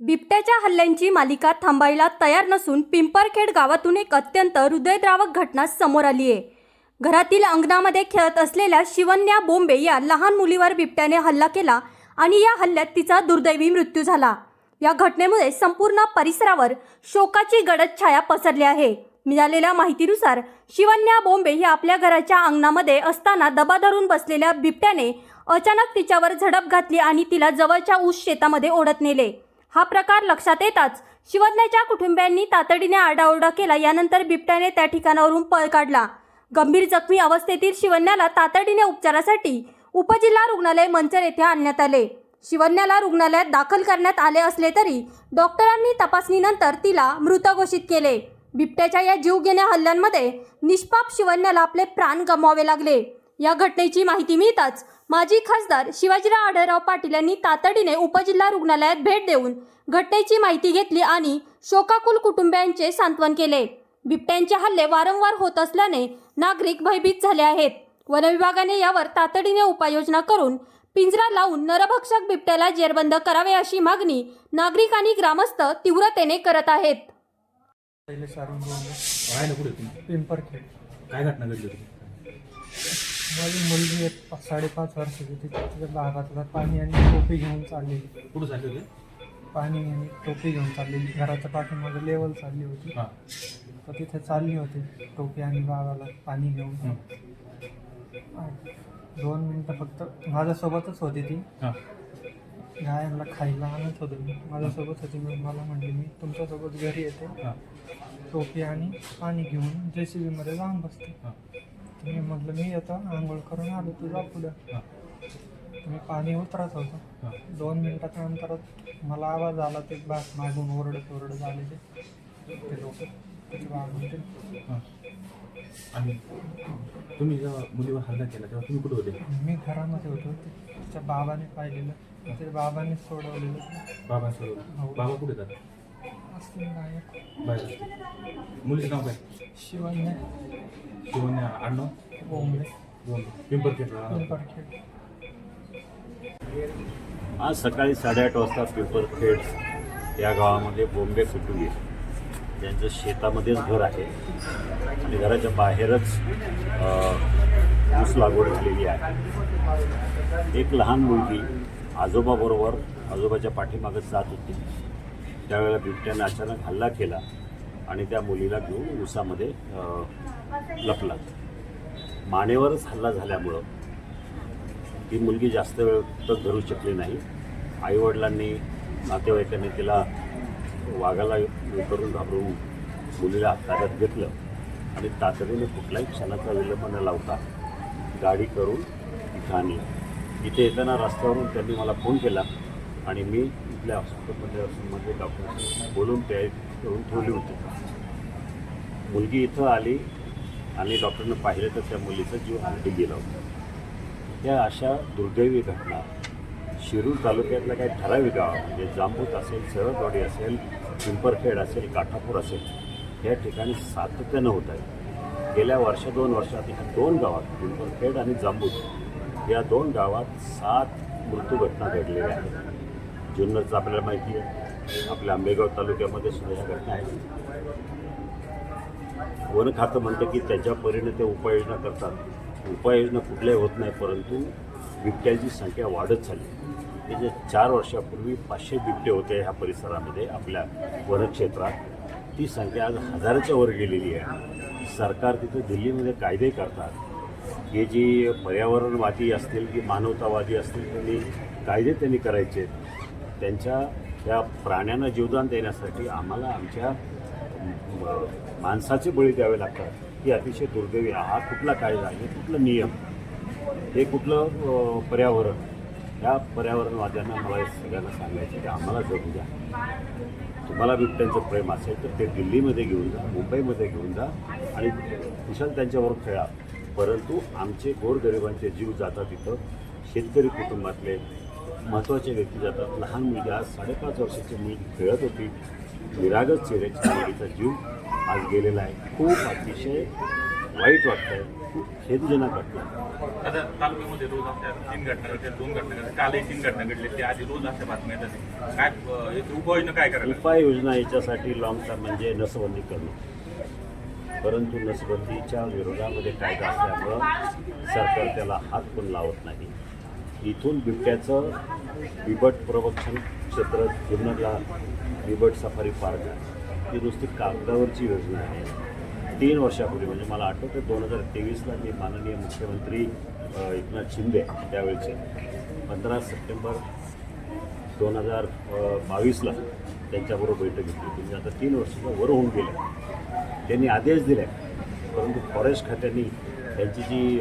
बिबट्याच्या हल्ल्यांची मालिका थांबायला तयार नसून पिंपरखेड गावातून एक अत्यंत हृदयद्रावक घटना समोर आली आहे. घरातील अंगणामध्ये खेळत असलेल्या शिवन्या बोंबे या लहान मुलीवर बिबट्याने हल्ला केला आणि या हल्ल्यात तिचा दुर्दैवी मृत्यू झाला. या घटनेमुळे संपूर्ण परिसरावर शोकाची गडद छाया पसरली आहे. मिळालेल्या माहितीनुसार शिवन्या बोंबे ही आपल्या घराच्या अंगणामध्ये असताना दबा धरून बसलेल्या बिबट्याने अचानक तिच्यावर झडप घातली आणि तिला जवळच्या ऊस शेतामध्ये ओढत नेले. हा प्रकार लक्षात येताच शिवन्याच्या कुटुंबियांनी तातडीने आरडाओरडा केला. यानंतर बिबट्याने त्या ठिकाणावरून पळ काढला. गंभीर जखमी अवस्थेतील शिवन्याला तातडीने उपचारासाठी उपजिल्हा रुग्णालय मंचर येथे आणण्यात आले. शिवन्याला रुग्णालयात दाखल करण्यात आले असले तरी डॉक्टरांनी तपासणीनंतर तिला मृत घोषित केले. बिबट्याच्या या जीवघेण्या हल्ल्यांमध्ये निष्पाप शिवन्याला आपले प्राण गमवावे लागले. या घटनेची माहिती मिळताच माजी खासदार शिवाजीराव आढळराव पाटील यांनी तातडीने उपजिल्हा रुग्णालयात भेट देऊन घटनेची माहिती घेतली आणि शोकाकुल कुटुंबियांचे सांत्वन केले. बिबट्यांचे हल्ले वारंवार होत असल्याने नागरिक भयभीत झाले आहेत. वनविभागाने यावर तातडीने उपाययोजना करून पिंजरा लावून नरभक्षक बिबट्याला जेरबंद करावे अशी मागणी नागरिक आणि ग्रामस्थ तीव्रतेने करत आहेत. काय घटना घडली होती? माझी मुलगी एक पा- साडेपाच वर्षाची होती. तिच्या भागातला पाणी आणि टोपी घेऊन चाललेली. कुठं झाले होते? पाणी आणि टोपी घेऊन चाललेली. घराच्या पाठीमागे लेवल चालली होती. हां. तर तिथे चालली होती. टोपी आणि बागाला पाणी घेऊन. दोन मिनटं फक्त माझ्यासोबतच होती ती. हां. गायांना खायला आणत होतो मी. माझ्यासोबत होती. मी मला म्हणली मी तुमच्यासोबत घरी येते. हां. टोपी आणि पाणी घेऊन जे सी बीमध्ये जाऊन बसते. हां. मी म्हटलं मी येतो आंघोळ करून आलो तू जा पुढं. मी पाणी उतरत होतो. दोन मिनिटाच्या नंतरच मला आवाज आला ते बा मागून ओरडत ओरडत आले ते. ते लोक त्याचे वागून ते आणि तुम्ही जेव्हा मुलीवर हल्ला केला तेव्हा तुम्ही कुठे होते? मी घरामध्ये होतो. तिच्या बाबाने पाहिलेलं. ते बाबाने सोडवलेलं. बाबांसोबत हो. बाबा कुठे जातात? असते मुलीचं नाव काय? शिवन्य शिवन्या आडनाव बोंबे. पिंपरखेड पिंपरखेड आज सकाळी साडेआठ वाजता पिंपरखेड या गावामध्ये बॉम्बे कुटुंबीय त्यांचं शेतामध्येच घर आहे. आणि घराच्या बाहेरच ऊस लागवड झालेली आहे. एक लहान मुलगी आजोबाबरोबर आजोबाच्या पाठीमागत जात होती. त्यावेळेला बिबट्याने अचानक हल्ला केला आणि त्या मुलीला घेऊन ऊसामध्ये लपला. मानेवरच हल्ला झाल्यामुळं ती मुलगी जास्त वेळ तर धरू शकली नाही. आईवडिलांनी नातेवाईकांनी तिला वाघाला करून घाबरून मुलीला ताब्यात घेतलं आणि तातडीने कुठलाही क्षणाचा विलंब न लावता गाडी करून इथं आणली. इथे येताना रस्त्यावरून त्यांनी मला फोन केला. आणि मी इथल्या हॉस्पिटलमध्ये मध्ये डॉक्टरशी बोलून तयारी करून ठेवली होती. मुलगी इथं आली आणि डॉक्टरनं पाहिलं तर त्या मुलीचा जीव आणखी गेला होता. या अशा दुर्दैवी घटना शिरूर तालुक्यातल्या काही ठराविक गाव म्हणजे जांबूत असेल सरळवाडी असेल पिंपरखेड असेल काठापूर असेल या ठिकाणी सातत्यानं होत आहे. गेल्या वर्ष दोन वर्षात ह्या दोन गावात पिंपरखेड आणि जांबूत या दोन गावात सात मृत्यू घटना घडलेल्या आहेत. जुन्नरच आपल्याला माहिती आहे. आपल्या आंबेगाव तालुक्यामध्ये सुद्धा ह्या घटना आहेत. वन खातं म्हणतं की त्याच्या परीने ते उपाययोजना करतात. उपाययोजना कुठल्याही होत नाही परंतु बिबट्यांची संख्या वाढत झाली म्हणजे जे चार वर्षापूर्वी पाचशे बिबटे होते ह्या परिसरामध्ये आपल्या वनक्षेत्रात ती संख्या आज हजाराच्या वर गेलेली आहे. सरकार तिथे दिल्लीमध्ये कायदे करतात. हे जी पर्यावरणवादी असतील की मानवतावादी असतील त्यांनी कायदे त्यांनी करायचे आहेत. त्यांच्या त्या प्राण्यांना जीवदान देण्यासाठी आम्हाला आमच्या माणसाचे बळी द्यावे लागतात. ही अतिशय दुर्दैवी आहे. हा कुठला कायदा हे कुठलं नियम? हे कुठलं पर्यावरण? या पर्यावरणवाद्यांना मला सगळ्यांना सांगायचं की आम्हाला जगू द्या. तुम्हाला बिबट्यांचं प्रेम असेल तर ते दिल्लीमध्ये घेऊन जा मुंबईमध्ये घेऊन जा आणि कुशल त्यांच्यावर खेळा. परंतु आमचे गोरगरिबांचे जीव जातात तिथं शेतकरी कुटुंबातले महत्त्वाचे व्यक्ती जातात. लहान मुलगी आज साडेपाच वर्षाची मुलगी खेळत होती. निरागस चेहऱ्याच्या मुलीचा जीव आज गेलेला आहे. खूप अतिशय वाईट वाटतंय. खूप खेदजनक वाटतं आता तालुक्यामध्ये रोज अशा तीन घटना घडल्या दोन घटना घडल्या. कालही तीन घटना घडल्या. ते आधी रोज अशा बातम्या येतात. काय उपाययोजना काय करायला उपाययोजना याच्यासाठी लॉंग टर्म म्हणजे नसबंदी करणं. परंतु नसबंदीच्या विरोधामध्ये कायदा असल्यामुळं सरकार त्याला हात पण लावत नाही. इथून बिबट्याचं बिबट प्रवक्षण क्षेत्र जुन्नरला बिबट सफारी पार्क आहे. ती नुसती कागदावरची योजना आहे. तीन वर्षापूर्वी म्हणजे मला आठवतं दोन हजार तेवीसला मी माननीय मुख्यमंत्री एकनाथ शिंदे त्यावेळेचे. पंधरा सप्टेंबर दोन हजार बावीसला त्यांच्याबरोबर बैठक घेतली म्हणजे आता तीन वर्षाच्या वर होऊन गेले त्यांनी आदेश दिले परंतु फॉरेस्ट खात्याने त्यांची जी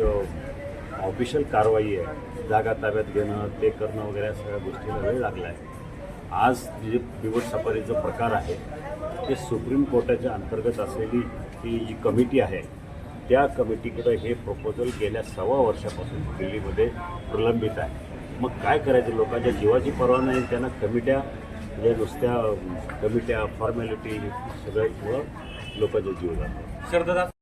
ऑफिशियल कारवाई आहे. जागा ताब्यात घेणं ते करणं वगैरे सगळ्या गोष्टीला वेळ लागला आहे आज जे बिवट सफारीचा प्रकार आहे ते सुप्रीम कोर्टाच्या अंतर्गत असलेली ही जी कमिटी आहे त्या कमिटीकडे हे प्रपोजल गेल्या सव्वा वर्षापासून दिल्लीमध्ये प्रलंबित आहे. मग काय करायचं? लोकांच्या जीवाची पर्वा नाही त्यांना कमिट्या म्हणजे नुसत्या कमिट्या फॉर्मॅलिटी सगळ्यामुळं लोकांचे जीव जातात.